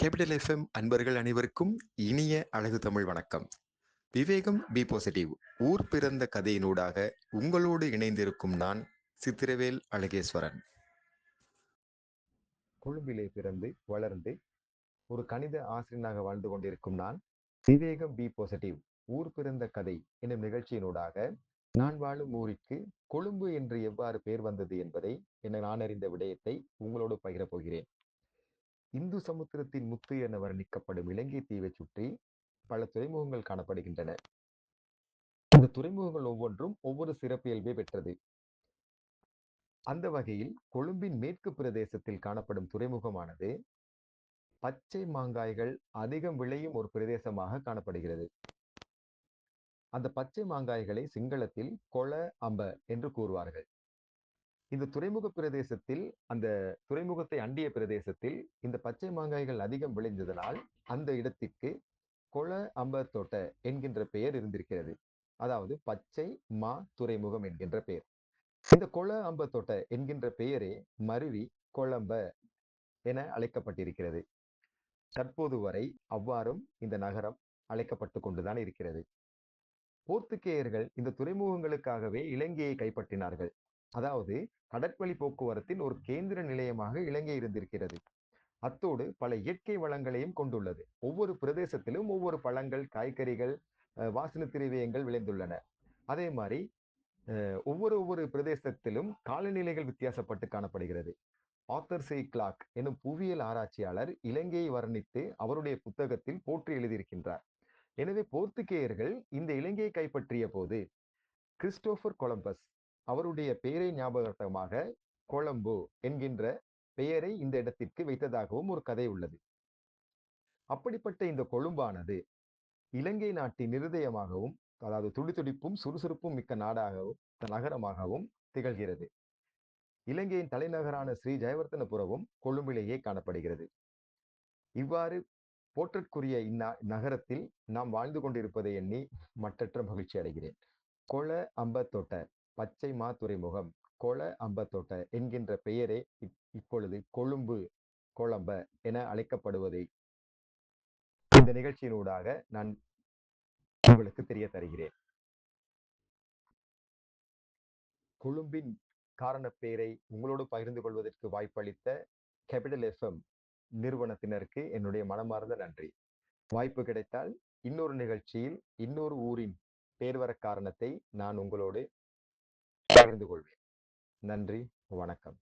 Capital FM அன்பர்கள் அனைவருக்கும் இனிய அழகு தமிழ் வணக்கம். விவேகம் பி பாசிட்டிவ் ஊர் பிறந்த கதையினூடாக உங்களோடு இணைந்திருக்கும் நான் சித்திரவேல் அழகேஸ்வரன். கொழும்பிலே பிறந்து வளர்ந்து ஒரு கணித ஆசிரியனாக வாழ்ந்து கொண்டிருக்கும் நான் விவேகம் பி பாசிட்டிவ் ஊர் பிறந்த கதை என்னும் நிகழ்ச்சியினூடாக நான் வாழும் ஊருக்கு கொழும்பு என்று எவ்வாறு பெயர் வந்தது என்பதை என நான் அறிந்த விடயத்தை உங்களோடு பகிரப் போகிறேன். இந்து சமுத்திரத்தின் முத்து என வர்ணிக்கப்படும் இலங்கை தீவை சுற்றி பல துறைமுகங்கள் காணப்படுகின்றன. இந்த துறைமுகங்கள் ஒவ்வொன்றும் ஒவ்வொரு சிறப்பியல்பை பெற்றது. அந்த வகையில் கொழும்பின் மேற்கு பிரதேசத்தில் காணப்படும் துறைமுகமானது பச்சை மாங்காய்கள் அதிகம் விளையும் ஒரு பிரதேசமாக காணப்படுகிறது. அந்த பச்சை மாங்காய்களை சிங்களத்தில் கொள அம்ப என்று கூறுவார்கள். இந்த துறைமுக பிரதேசத்தில் அந்த துறைமுகத்தை அண்டிய பிரதேசத்தில் இந்த பச்சை மாங்காய்கள் அதிகம் விளைந்ததனால் அந்த இடத்திற்கு கொள அம்பத்தோட்ட என்கின்ற பெயர் இருந்திருக்கிறது. அதாவது பச்சை மா துறைமுகம் என்கின்ற பெயர். இந்த கொள அம்பத்தோட்ட என்கின்ற பெயரே மருவி கொழம்ப என அழைக்கப்பட்டிருக்கிறது. தற்போது வரை அவ்வாறும் இந்த நகரம் அழைக்கப்பட்டு கொண்டுதான் இருக்கிறது. போர்த்துகேயர்கள் இந்த துறைமுகங்களுக்காகவே இலங்கையை கைப்பற்றினார்கள். அதாவது கடற்வழி போக்குவரத்தின் ஒரு கேந்திர நிலையமாக இலங்கை இருந்திருக்கிறது. அத்தோடு பல இயற்கை வளங்களையும் கொண்டுள்ளது. ஒவ்வொரு பிரதேசத்திலும் ஒவ்வொரு பழங்கள் காய்கறிகள் வாசன திரவியங்கள் விளைந்துள்ளன. அதே மாதிரி ஒவ்வொரு ஒவ்வொரு பிரதேசத்திலும் காலநிலைகள் வித்தியாசப்பட்டு காணப்படுகிறது. ஆத்தர் சி கிளாக் எனும் புவியியல் ஆராய்ச்சியாளர் இலங்கையை வர்ணித்து அவருடைய புத்தகத்தில் போற்றி எழுதியிருக்கின்றார். எனவே போர்த்துகேயர்கள் இந்த இலங்கையை கைப்பற்றிய போது கிறிஸ்டோபர் கொலம்பஸ் அவருடைய பெயரை ஞாபகமாக கொழம்பு என்கின்ற பெயரை இந்த இடத்திற்கு வைத்ததாகவும் ஒரு கதை உள்ளது. அப்படிப்பட்ட இந்த கொழும்பானது இலங்கை நாட்டின் இருதயமாகவும் அதாவது துடிதுடிப்பும் சுறுசுறுப்பும் மிக்க நாடாகவும் நகரமாகவும் திகழ்கிறது. இலங்கையின் தலைநகரான ஸ்ரீ ஜெயவர்த்தனபுரமும் கொழும்பிலேயே காணப்படுகிறது. இவ்வாறு போற்றற்குரிய இந்நகரத்தில் நாம் வாழ்ந்து கொண்டிருப்பதை எண்ணி மற்றற்ற மகிழ்ச்சி அடைகிறேன். கொள அம்பத்தோட்ட. பச்சை மா துறைமுகம் கொள அம்பத்தோட்ட என்கின்ற பெயரே இப்பொழுது கொழும்பு கொழம்ப என அழைக்கப்படுவதை இந்த நிகழ்ச்சியினூடாக நான் உங்களுக்கு தெரிய தருகிறேன் கொழும்பின் காரண பெயரை உங்களோடு பகிர்ந்து கொள்வதற்கு வாய்ப்பளித்த கேபிட்டல் எஃப்எம் நிறுவனத்தினருக்கு என்னுடைய மனமார்ந்த நன்றி. வாய்ப்பு கிடைத்தால் இன்னொரு நிகழ்ச்சியில் இன்னொரு ஊரின் பேர் வர காரணத்தை நான் உங்களோடு பகிர்ந்து கொள்வேன். நன்றி வணக்கம்.